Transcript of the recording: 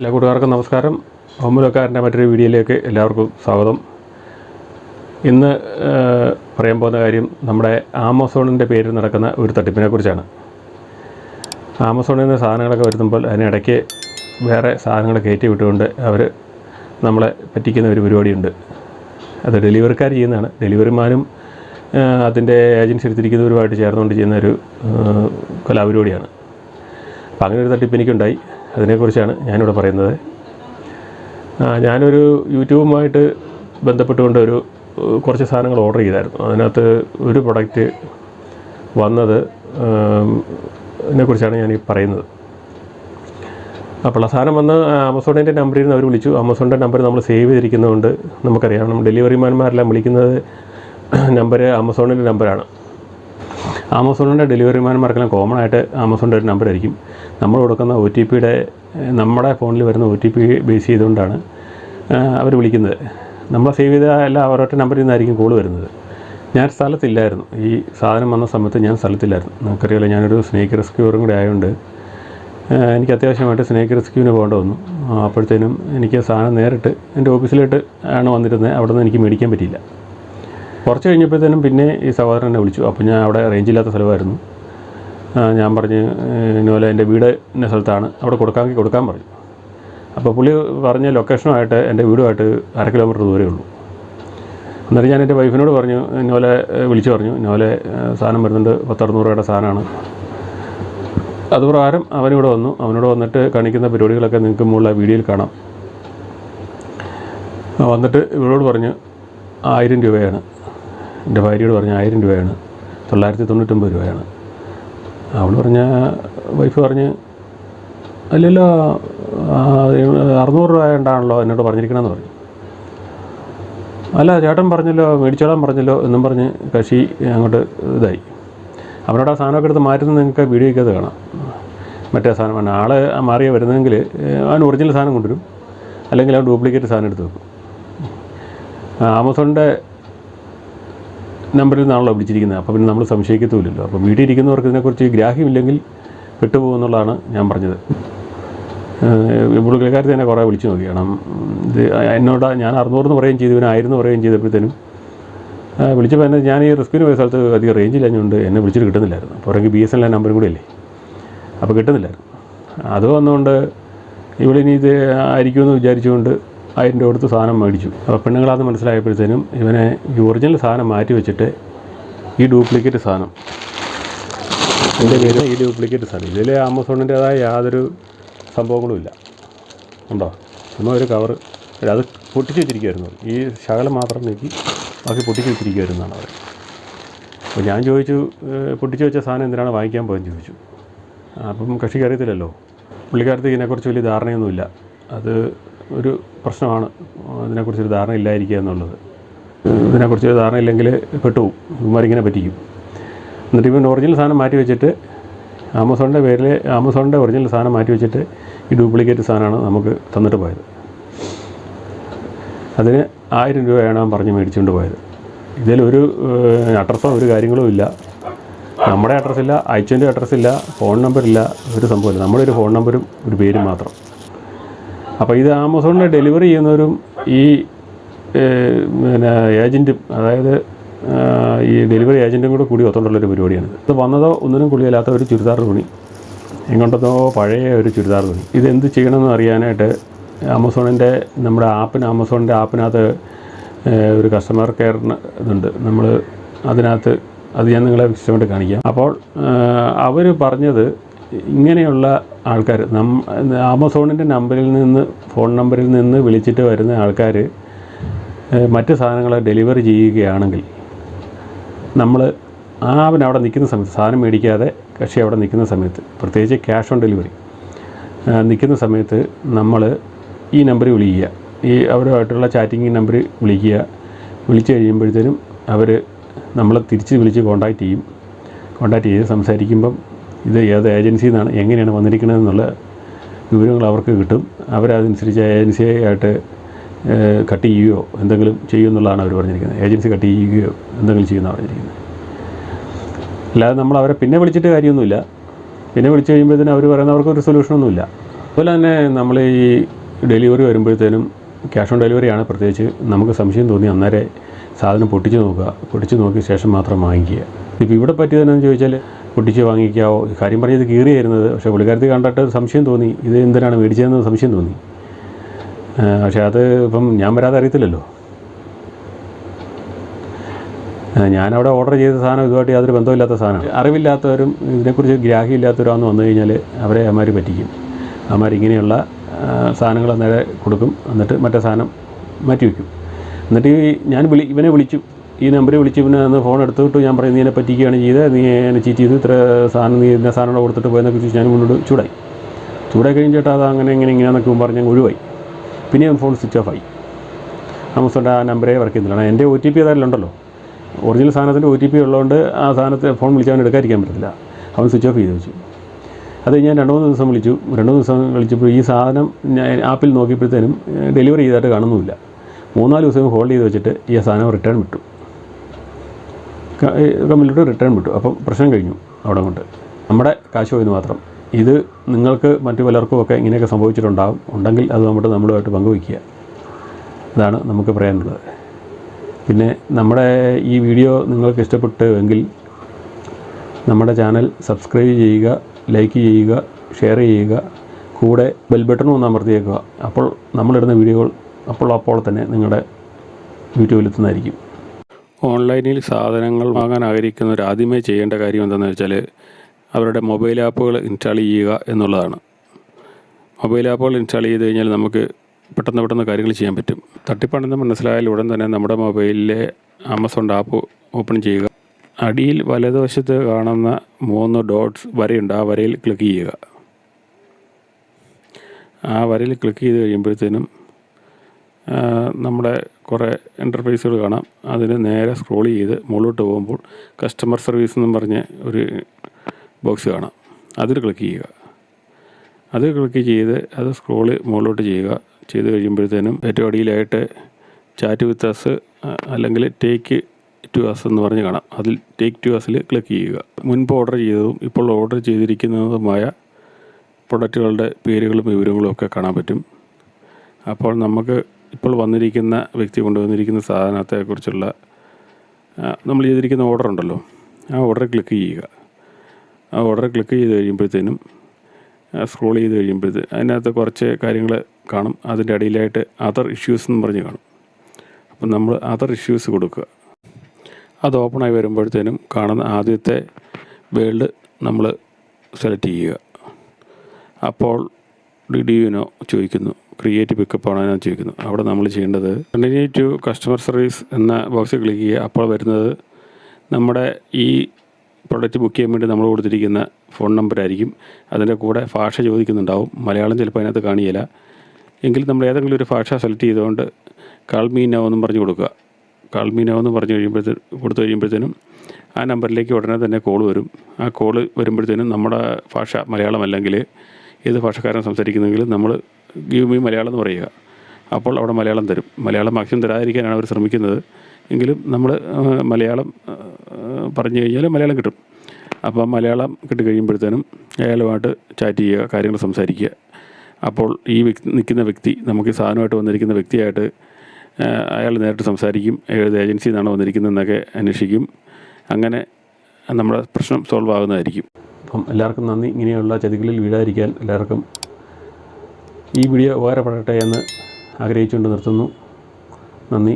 എല്ലാ കൂട്ടുകാർക്കും നമസ്കാരം. ഹോമുലക്കാരന്റെ മറ്റൊരു വീഡിയോയിലേക്ക് എല്ലാവർക്കും സ്വാഗതം. ഇന്ന് പറയാൻ പോകുന്ന കാര്യം നമ്മുടെ ആമസോണിന്റെ പേരിൽ നടക്കുന്ന ഒരു തട്ടിപ്പിനെ കുറിച്ചാണ് ആമസോണിൽ നിന്ന് സാധനങ്ങളൊക്കെ വരുത്തുമ്പോൾ അതിനിടയ്ക്ക് വേറെ സാധനങ്ങൾ കയറ്റി വിട്ടുകൊണ്ട് അവർ നമ്മളെ പറ്റിക്കുന്ന ഒരു പരിപാടിയുണ്ട്. അത് ഡെലിവറിക്കാർ ചെയ്യുന്നതാണ്. ഡെലിവറിമാരും അതിന്റെ ഏജൻസി എടുത്തിരിക്കുന്നവരുമായിട്ട് ചേർന്നുകൊണ്ട് ചെയ്യുന്ന ഒരു കലാപരിപാടിയാണ്. അപ്പോൾ അങ്ങനെ ഒരു തട്ടിപ്പ് എനിക്കുണ്ടായി. അതിനെക്കുറിച്ചാണ് ഞാനിവിടെ പറയുന്നത്. ഞാനൊരു യൂട്യൂബുമായിട്ട് ബന്ധപ്പെട്ടുകൊണ്ട് ഒരു കുറച്ച് സാധനങ്ങൾ ഓർഡർ ചെയ്തായിരുന്നു. അതിനകത്ത് ഒരു പ്രൊഡക്റ്റ് വന്നത് ഇതിനെക്കുറിച്ചാണ് ഞാൻ ഈ പറയുന്നത്. അപ്പോൾ ആ സാധനം വന്ന് ആമസോണിന്റെ നമ്പറിൽ നിന്ന് അവർ വിളിച്ചു. ആമസോണിന്റെ നമ്പർ നമ്മൾ സേവ് ചെയ്തിരിക്കുന്നതുകൊണ്ട് നമുക്കറിയാം. ഡെലിവറിമാന്മാരെല്ലാം വിളിക്കുന്നത് നമ്പർ ആമസോണിന്റെ നമ്പറാണ്. ആമസോണിന്റെ ഡെലിവറിമാന്മാർക്കെല്ലാം കോമൺ ആയിട്ട് ആമസോണിന്റെ ഒരു നമ്പർ ആയിരിക്കും. നമ്മൾ കൊടുക്കുന്ന ഒ ടി പിയുടെ നമ്മുടെ ഫോണിൽ വരുന്ന ഒ ടി പി ബേസ് ചെയ്തുകൊണ്ടാണ് അവർ വിളിക്കുന്നത്. നമ്മൾ സേവ് ചെയ്ത എല്ലാ ഒരൊറ്റ നമ്പറിൽ നിന്നായിരിക്കും കോൾ വരുന്നത്. ഞാൻ സ്ഥലത്തില്ലായിരുന്നു. ഈ സാധനം വന്ന സമയത്ത് ഞാൻ സ്ഥലത്തില്ലായിരുന്നു. നമുക്കറിയാലോ ഞാനൊരു സ്നേക്ക് റെസ്ക്യൂറും കൂടെ ആയതുകൊണ്ട് എനിക്ക് അത്യാവശ്യമായിട്ട് സ്നേക്ക് റെസ്ക്യൂവിന് പോകേണ്ട വന്നു. അപ്പോഴത്തേനും എനിക്ക് സാധനം നേരിട്ട് എന്റെ ഓഫീസിലോട്ട് ആണ് വന്നിരുന്നത്. അവിടെ നിന്ന് എനിക്ക് മേടിക്കാൻ പറ്റിയില്ല. കുറച്ച് കഴിഞ്ഞപ്പോഴത്തേനും പിന്നെ ഈ സഹോദരൻ എന്നെ വിളിച്ചു. അപ്പോൾ ഞാൻ അവിടെ റേഞ്ച് ഇല്ലാത്ത സ്ഥലമായിരുന്നു. ഞാൻ പറഞ്ഞ് ഇതുപോലെ എന്റെ വീട് എന്ന സ്ഥലത്താണ്. അവിടെ കൊടുക്കാമെങ്കിൽ കൊടുക്കാൻ പറഞ്ഞു. അപ്പോൾ പുള്ളി പറഞ്ഞ ലൊക്കേഷനുമായിട്ട് എന്റെ വീടുമായിട്ട് അര കിലോമീറ്റർ ദൂരമേ ഉള്ളൂ. എന്നിട്ട് ഞാൻ എന്റെ വൈഫിനോട് പറഞ്ഞു ഇന്നോലെ വിളിച്ചു പറഞ്ഞു. ഇന്നോലെ സാധനം വരുന്നുണ്ട്. പത്തറുന്നൂറ് രൂപയുടെ സാധനമാണ്. അതുപ്രകാരം അവനിവിടെ വന്നു. അവനോട് വന്നിട്ട് കാണിക്കുന്ന പരിപാടികളൊക്കെ നിങ്ങൾക്ക് മുകളിൽ വീഡിയോയിൽ കാണാം. വന്നിട്ട് ഇവരോട് പറഞ്ഞു ആയിരം രൂപയാണ്. എന്റെ ഭാര്യയോട് പറഞ്ഞ ആയിരം രൂപയാണ്. തൊള്ളായിരത്തി തൊണ്ണൂറ്റൊമ്പത് രൂപയാണ്. അവൾ പറഞ്ഞ വൈഫ് പറഞ്ഞ് അല്ലല്ലോ അറുന്നൂറ് രൂപ ഉണ്ടാണല്ലോ എന്നോട് പറഞ്ഞിരിക്കണമെന്ന് പറഞ്ഞു. അല്ല ചേട്ടൻ പറഞ്ഞല്ലോ മേടിച്ചോളാൻ പറഞ്ഞല്ലോ എന്നും പറഞ്ഞ് കശി അങ്ങോട്ട് ഇതായി. അവനോട് ആ സാധനമൊക്കെ എടുത്ത് മാറ്റുന്നത് നിങ്ങൾക്ക് വീഡിയോയ്ക്കത് കാണാം. മറ്റേ സാധനമാണ് ആൾ മാറിയ വരുന്നതെങ്കിൽ അവൻ ഒറിജിനൽ സാധനം കൊണ്ടുവരും. അല്ലെങ്കിൽ അവൻ ഡ്യൂപ്ലിക്കേറ്റ് സാധനം എടുത്ത് വെക്കും. ആമസോണിന്റെ നമ്പറിൽ നിന്നാണല്ലോ വിളിച്ചിരിക്കുന്നത്. അപ്പോൾ പിന്നെ നമ്മൾ സംശയിക്കത്തുമില്ലല്ലോ. അപ്പോൾ വീട്ടിൽ ഇരിക്കുന്നവർക്ക് ഇതിനെക്കുറിച്ച് ഗ്രാഹ്യമില്ലെങ്കിൽ പെട്ടുപോകുന്നുള്ളതാണ് ഞാൻ പറഞ്ഞത്. ഏഹ് തന്നെ കുറേ വിളിച്ചു നോക്കി. കാരണം ഇത് എന്നോട് ഞാൻ അറുന്നൂറെന്ന് പറയുകയും ചെയ്തു. ഇവന് ആയിരുന്നു പറയുകയും ചെയ്തപ്പോഴത്തേനും വിളിച്ചപ്പോൾ എന്നെ ഞാൻ ഈ റിസ്കിന് പോയ സ്ഥലത്ത് അധികം റേഞ്ച് ഇല്ലാഞ്ഞുകൊണ്ട് എന്നെ വിളിച്ചിട്ട് കിട്ടുന്നില്ലായിരുന്നു. അപ്പോൾ എനിക്ക് ബി എസ് എൻ എൽ നമ്പറും കൂടി അല്ലേ അപ്പോൾ കിട്ടുന്നില്ലായിരുന്നു. അത് വന്നുകൊണ്ട് ഇവളിനി ഇത് ആയിരിക്കുമെന്ന് വിചാരിച്ചുകൊണ്ട് രൂപ കൊടുത്ത് സാധനം മേടിച്ചു. അപ്പോൾ പെണ്ണുങ്ങളാന്ന് മനസ്സിലായപ്പോഴത്തേനും ഇവനെ ഈ ഒറിജിനൽ സാധനം മാറ്റി വെച്ചിട്ട് ഈ ഡ്യൂപ്ലിക്കേറ്റ് സാധനം. എന്റെ പേര് ഈ ഡ്യൂപ്ലിക്കേറ്റ് സാധനം. ഇതിൽ ആമസോണിന്റേതായ യാതൊരു സംഭവങ്ങളും ഇല്ല ഉണ്ടോ? ചുമ്മാ ഒരു കവർ അത് പൊട്ടിച്ച് വെച്ചിരിക്കുമായിരുന്നു ഈ ശകലം മാത്രം നീക്കി ബാക്കി പൊട്ടിച്ച് വെച്ചിരിക്കുമായിരുന്നു അവർ അപ്പോൾ ഞാൻ ചോദിച്ചു പൊട്ടിച്ച് വെച്ച സാധനം എന്തിനാണ് വാങ്ങിക്കാൻ പോയെന്ന് ചോദിച്ചു. അപ്പം കക്ഷിക്ക് അറിയത്തില്ലല്ലോ. പുള്ളിക്കാരത്ത് ഇതിനെക്കുറിച്ച് വലിയ ധാരണയൊന്നുമില്ല. അത് ഒരു പ്രശ്നമാണ്. അതിനെക്കുറിച്ചൊരു ധാരണ ഇല്ലായിരിക്കുക എന്നുള്ളത്. ഇതിനെക്കുറിച്ച് ഒരു ധാരണ ഇല്ലെങ്കിൽ പെട്ടുപോകും ഇവന്മാരിങ്ങനെ പറ്റിക്കും. എന്നിട്ട് ഇവൻ ഒറിജിനൽ സാധനം മാറ്റി വെച്ചിട്ട് ആമസോണിന്റെ പേരിൽ ആമസോണിന്റെ ഒറിജിനൽ സാധനം മാറ്റി വെച്ചിട്ട് ഈ ഡ്യൂപ്ലിക്കേറ്റ് സാധനമാണ് നമുക്ക് തന്നിട്ട് പോയത്. അതിന് ആയിരം രൂപയാണ് അവൻ പറഞ്ഞ് മേടിച്ചുകൊണ്ട് പോയത്. ഇതിലൊരു അഡ്രസ്സോ ഒരു കാര്യങ്ങളോ ഇല്ല. നമ്മുടെ അഡ്രസ്സില്ല അയച്ചന്റെ അഡ്രസ്സില്ല ഫോൺ നമ്പറില്ല ഒരു സംഭവമില്ല. നമ്മുടെ ഒരു ഫോൺ നമ്പറും ഒരു പേരും മാത്രം. അപ്പോൾ ഇത് ആമസോണിൽ ഡെലിവറി ചെയ്യുന്നവരും ഈ പിന്നെ ഏജന്റും അതായത് ഈ ഡെലിവറി ഏജന്റും കൂടെ കൂടി ഒത്തുകൊണ്ടുള്ളൊരു പരിപാടിയാണ്. ഇത് വന്നതോ ഒന്നിനും കുളിയല്ലാത്ത ഒരു ചുരിദാർ തുണി. എങ്ങോട്ടതോ പഴയ ഒരു ചുരിദാർ തുണി. ഇത് എന്ത് ചെയ്യണമെന്ന് അറിയാനായിട്ട് ആമസോണിന്റെ നമ്മുടെ ആപ്പിന് ആമസോണിന്റെ ആപ്പിനകത്ത് ഒരു കസ്റ്റമർ കെയറിന് ഇതുണ്ട്. നമ്മൾ അതിനകത്ത് അത് ഞാൻ നിങ്ങളെ വിശദമായിട്ട് കാണിക്കാം. അപ്പോൾ അവർ പറഞ്ഞത് ഇങ്ങനെയുള്ള ആൾക്കാർ നം ആമസോണിന്റെ നമ്പറിൽ നിന്ന് ഫോൺ നമ്പറിൽ നിന്ന് വിളിച്ചിട്ട് വരുന്ന ആൾക്കാർ മറ്റ് സാധനങ്ങൾ ഡെലിവറി ചെയ്യുകയാണെങ്കിൽ നമ്മൾ ആ അവൻ അവിടെ നിൽക്കുന്ന സമയത്ത് സാധനം മേടിക്കാതെ കക്ഷി അവിടെ നിൽക്കുന്ന സമയത്ത് പ്രത്യേകിച്ച് ക്യാഷ് ഓൺ ഡെലിവറി നിൽക്കുന്ന സമയത്ത് നമ്മൾ ഈ നമ്പർ വിളിക്കുക. ഈ അവരുമായിട്ടുള്ള ചാറ്റിംഗ് നമ്പർ വിളിക്കുക. വിളിച്ചു കഴിയുമ്പോഴത്തേനും അവർ നമ്മളെ തിരിച്ച് വിളിച്ച് കോണ്ടാക്റ്റ് ചെയ്യും. കോണ്ടാക്റ്റ് ചെയ്ത് സംസാരിക്കുമ്പം ഇത് ഏത് ഏജൻസിയിൽ നിന്നാണ് എങ്ങനെയാണ് വന്നിരിക്കുന്നതെന്നുള്ള വിവരങ്ങൾ അവർക്ക് കിട്ടും. അവരതനുസരിച്ച് ഏജൻസിയായിട്ട് കട്ട് ചെയ്യുകയോ എന്തെങ്കിലും ചെയ്യുമെന്നുള്ളതാണ് അവർ പറഞ്ഞിരിക്കുന്നത്. ഏജൻസി കട്ട് ചെയ്യുകയോ എന്തെങ്കിലും ചെയ്യുമെന്നാണ് പറഞ്ഞിരിക്കുന്നത്. അല്ലാതെ നമ്മൾ അവരെ പിന്നെ വിളിച്ചിട്ട് കാര്യമൊന്നുമില്ല. പിന്നെ വിളിച്ചു കഴിയുമ്പോഴത്തേനും അവർ പറയുന്ന അവർക്ക് ഒരു സൊല്യൂഷനൊന്നുമില്ല അതുപോലെ തന്നെ നമ്മൾ ഈ ഡെലിവറി വരുമ്പോഴത്തേനും ക്യാഷ് ഓൺ ഡെലിവറിയാണ് പ്രത്യേകിച്ച് നമുക്ക് സംശയം തോന്നി അന്നേരം സാധനം പൊട്ടിച്ച് നോക്കുക. പൊട്ടിച്ച് നോക്കിയ ശേഷം മാത്രം വാങ്ങിക്കുക. ഇപ്പോൾ ഇവിടെ പറ്റിയതെന്നു ചോദിച്ചാൽ പൊട്ടിച്ച് വാങ്ങിക്കാവോ? കാര്യം പറഞ്ഞത് കീറിയായിരുന്നത്. പക്ഷേ പുള്ളിക്കാരത്തി കണ്ടിട്ട് സംശയം തോന്നി. ഇത് എന്തിനാണ് മേടിച്ചതെന്ന് സംശയം തോന്നി. പക്ഷേ അത് ഇപ്പം ഞാൻ വരാതെ അറിയത്തില്ലല്ലോ. ഞാനവിടെ ഓർഡർ ചെയ്ത സാധനം ഇതുമായിട്ട് യാതൊരു ബന്ധമില്ലാത്ത സാധനമാണ്. അറിവില്ലാത്തവരും ഇതിനെക്കുറിച്ച് ഗ്രാഹ്യമില്ലാത്തവരും വന്നു കഴിഞ്ഞാൽ അവരെ അമാർ പറ്റിക്കും. അമാർ ഇങ്ങനെയുള്ള സാധനങ്ങൾ നേരെ കൊടുക്കും. എന്നിട്ട് മറ്റേ സാധനം മാറ്റി വയ്ക്കും. എന്നിട്ട് ഞാൻ വിളി ഇവനെ വിളിച്ചു. ഈ നമ്പറിൽ വിളിച്ച് പിന്നെ അന്ന് ഫോൺ എടുത്തിട്ട് ഞാൻ പറയും നീ പറ്റിക്കുകയാണ് ചെയ്തത്. നീ എന്നെ ചീറ്റ് ചെയ്ത്. ഇത്ര സാധനം നീ ഇന്ന സാധനം കൊടുത്തിട്ട് പോയെന്നൊക്കെ ചോദിച്ചു ഞാൻ മുന്നോട്ട് ചൂടായി. ചൂടായി കഴിഞ്ഞ് ചേട്ടാ അത് അങ്ങനെ ഇങ്ങനെ ഇങ്ങനെയാണെന്നൊക്കെ പറഞ്ഞ് ഒഴിവായി. പിന്നെ ഞാൻ ഫോൺ സ്വിച്ച് ഓഫ് ആയി ആമസോണിന്റെ ആ നമ്പറേ വർക്ക് ചെയ്യുന്നില്ല. എന്റെ ഒ ടി പി ഏതായാലുണ്ടല്ലോ ഒറിജിനൽ സാധനത്തിന്റെ ഒ ടി പി ഉള്ളതുകൊണ്ട് ആ സാധനത്തെ ഫോൺ വിളിച്ച് അവൻ എടുക്കാതിരിക്കാൻ പറ്റത്തില്ല. അവൻ സ്വിച്ച് ഓഫ് ചെയ്ത് വെച്ചു. അത് ഞാൻ രണ്ട് മൂന്ന് ദിവസം വിളിച്ചു. രണ്ട് മൂന്ന് ദിവസം വിളിച്ചപ്പോൾ ഈ സാധനം ഞാൻ ആപ്പിൽ നോക്കിയപ്പോഴത്തേനും ഡെലിവറി ചെയ്തായിട്ട് കാണുന്നുമില്ല. മൂന്നാൽ ദിവസം ഹോൾഡ് ചെയ്ത് വെച്ചിട്ട് ഈ സാധനം റിട്ടേൺ വിട്ടു. കമ്പനിലോട്ട് റിട്ടേൺ വിട്ടു. അപ്പം പ്രശ്നം കഴിഞ്ഞു അവിടെ കൊണ്ട്. നമ്മുടെ കാശ് പോയെന്ന് മാത്രം. ഇത് നിങ്ങൾക്ക് മറ്റു പലർക്കും ഒക്കെ ഇങ്ങനെയൊക്കെ സംഭവിച്ചിട്ടുണ്ടാകും ഉണ്ടെങ്കിൽ അത് നമ്മുടെ നമ്മളുമായിട്ട് പങ്കുവയ്ക്കുക. ഇതാണ് നമുക്ക് പറയാനുള്ളത്. പിന്നെ നമ്മുടെ ഈ വീഡിയോ നിങ്ങൾക്ക് ഇഷ്ടപ്പെട്ടു എങ്കിൽ നമ്മുടെ ചാനൽ സബ്സ്ക്രൈബ് ചെയ്യുക ലൈക്ക് ചെയ്യുക ഷെയർ ചെയ്യുക. കൂടെ ബെൽ ബട്ടണും ഒന്ന് അമർത്തിയേക്കുക. അപ്പോൾ നമ്മളിടുന്ന വീഡിയോകൾ അപ്പോൾ അപ്പോൾ തന്നെ നിങ്ങളുടെ വീഡിയോയിലെത്തുന്നതായിരിക്കും ഓൺലൈനിൽ സാധനങ്ങൾ വാങ്ങാൻ ആഗ്രഹിക്കുന്നവർ ആദ്യമേ ചെയ്യേണ്ട കാര്യം എന്താണെന്ന് വെച്ചാൽ അവരുടെ മൊബൈൽ ആപ്പുകൾ ഇൻസ്റ്റാൾ ചെയ്യുക എന്നുള്ളതാണ്. മൊബൈൽ ആപ്പുകൾ ഇൻസ്റ്റാൾ ചെയ്ത് കഴിഞ്ഞാൽ നമുക്ക് പെട്ടെന്ന് പെട്ടെന്ന് കാര്യങ്ങൾ ചെയ്യാൻ പറ്റും. തട്ടിപ്പാണെന്ന് മനസ്സിലായാൽ ഉടൻ തന്നെ നമ്മുടെ മൊബൈലിലെ ആമസോൺ ആപ്പ് ഓപ്പൺ ചെയ്യുക. അടിയിൽ വലതുവശത്ത് കാണുന്ന മൂന്ന് ഡോട്ട്സ് വരയുണ്ട്. ആ വരയിൽ ക്ലിക്ക് ചെയ്യുക. ആ വരയിൽ ക്ലിക്ക് ചെയ്ത് കഴിയുമ്പോഴത്തേനും നമ്മുടെ കുറേ എന്റർപ്രൈസുകൾ കാണാം. അതിന് നേരെ സ്ക്രോൾ ചെയ്ത് മുകളിലോട്ട് പോകുമ്പോൾ കസ്റ്റമർ സർവീസ് എന്നും പറഞ്ഞ് ഒരു ബോക്സ് കാണാം. അതിൽ ക്ലിക്ക് ചെയ്യുക. അത് ക്ലിക്ക് ചെയ്ത് അത് സ്ക്രോൾ മുകളിലോട്ട് ചെയ്യുക. ചെയ്ത് കഴിയുമ്പോഴത്തേനും ഏറ്റവും അടിയിലായിട്ട് ചാറ്റ് വിത്ത് അസ് അല്ലെങ്കിൽ ടേക്ക് ടു അസ് എന്ന് പറഞ്ഞ് കാണാം. അതിൽ ടേക്ക് ടു അസിൽ ക്ലിക്ക് ചെയ്യുക. മുൻപ് ഓർഡർ ചെയ്തതും ഇപ്പോൾ ഓർഡർ ചെയ്തിരിക്കുന്നതുമായ പ്രൊഡക്റ്റുകളുടെ പേരുകളും വിവരങ്ങളും ഒക്കെ കാണാൻ പറ്റും. അപ്പോൾ നമുക്ക് ഇപ്പോൾ വന്നിരിക്കുന്ന വ്യക്തി കൊണ്ടുവന്നിരിക്കുന്ന സാധനത്തെക്കുറിച്ചുള്ള കുറിച്ചുള്ള നമ്മൾ ചെയ്തിരിക്കുന്ന ഓർഡർ ഉണ്ടല്ലോ. ആ ഓർഡർ ക്ലിക്ക് ചെയ്യുക. ആ ഓർഡർ ക്ലിക്ക് ചെയ്ത് കഴിയുമ്പോഴത്തേനും സ്ക്രോൾ ചെയ്ത് കഴിയുമ്പോഴത്തേ അതിനകത്ത് കുറച്ച് കാര്യങ്ങൾ കാണും. അതിന്റെ അടിയിലായിട്ട് അതർ ഇഷ്യൂസ് എന്ന് പറഞ്ഞ് കാണും. അപ്പം നമ്മൾ അതർ ഇഷ്യൂസ് കൊടുക്കുക. അത് ഓപ്പണായി വരുമ്പോഴത്തേനും കാണുന്ന ആദ്യത്തെ വേൾഡ് നമ്മൾ സെലക്ട് ചെയ്യുക. അപ്പോൾ ഡി ഡി യുനോ ചോദിക്കുന്നു. ക്രിയേറ്റ് പിക്കപ്പ് ആണോ ചോദിക്കുന്നു അവിടെ നമ്മൾ ചെയ്യേണ്ടത് കണ്ടിന്യൂ ടു കസ്റ്റമർ സർവീസ് എന്ന ബോക്സിൽ ക്ലിക്ക് ചെയ്യുക. അപ്പോൾ വരുന്നത് നമ്മുടെ ഈ പ്രൊഡക്റ്റ് ബുക്ക് ചെയ്യാൻ വേണ്ടി നമ്മൾ കൊടുത്തിരിക്കുന്ന ഫോൺ നമ്പർ ആയിരിക്കും. അതിന്റെ കൂടെ ഭാഷ ചോദിക്കുന്നുണ്ടാവും. മലയാളം ചിലപ്പോൾ അതിനകത്ത് കാണിയില്ല എങ്കിൽ നമ്മൾ ഏതെങ്കിലും ഒരു ഭാഷ സെലക്ട് ചെയ്തുകൊണ്ട് കാൾമീനോ എന്നും പറഞ്ഞു കൊടുക്കുക. കാൾമീനോ എന്ന് പറഞ്ഞു കഴിയുമ്പോഴത്തേ കൊടുത്തു കഴിയുമ്പോഴത്തേനും ആ നമ്പറിലേക്ക് ഉടനെ തന്നെ കോൾ വരും. ആ കോൾ വരുമ്പോഴത്തേനും നമ്മുടെ ഭാഷ മലയാളം അല്ലെങ്കിൽ ഏത് ഭാഷക്കാരൻ സംസാരിക്കുന്നെങ്കിലും നമ്മൾ ഗീവ് മീ മലയാളം എന്ന് പറയുക. അപ്പോൾ അവിടെ മലയാളം തരും. മലയാളം മാക്സിമം തരാതിരിക്കാനാണ് അവർ ശ്രമിക്കുന്നത്. എങ്കിലും നമ്മൾ മലയാളം പറഞ്ഞു കഴിഞ്ഞാൽ മലയാളം കിട്ടും. അപ്പോൾ മലയാളം കിട്ടിക്കഴിയുമ്പോഴത്തേനും അയാളുമായിട്ട് ചാറ്റ് ചെയ്യുക കാര്യങ്ങൾ സംസാരിക്കുക. അപ്പോൾ ഈ വ്യക്തി നിൽക്കുന്ന വ്യക്തി നമുക്ക് സാധനമായിട്ട് വന്നിരിക്കുന്ന വ്യക്തിയായിട്ട് അയാൾ നേരിട്ട് സംസാരിക്കും. ഏത് ഏജൻസിയിൽ നിന്നാണ് വന്നിരിക്കുന്നതെന്നൊക്കെ അന്വേഷിക്കും. അങ്ങനെ നമ്മുടെ പ്രശ്നം സോൾവ് ആകുന്നതായിരിക്കും. അപ്പം എല്ലാവർക്കും നന്ദി. ഇങ്ങനെയുള്ള ചതികളിൽ വീഴാതിരിക്കാൻ എല്ലാവർക്കും ഈ വീഡിയോ ഉപകാരപ്പെടട്ടെ എന്ന് ആഗ്രഹിച്ചുകൊണ്ട് നിർത്തുന്നു. നന്ദി.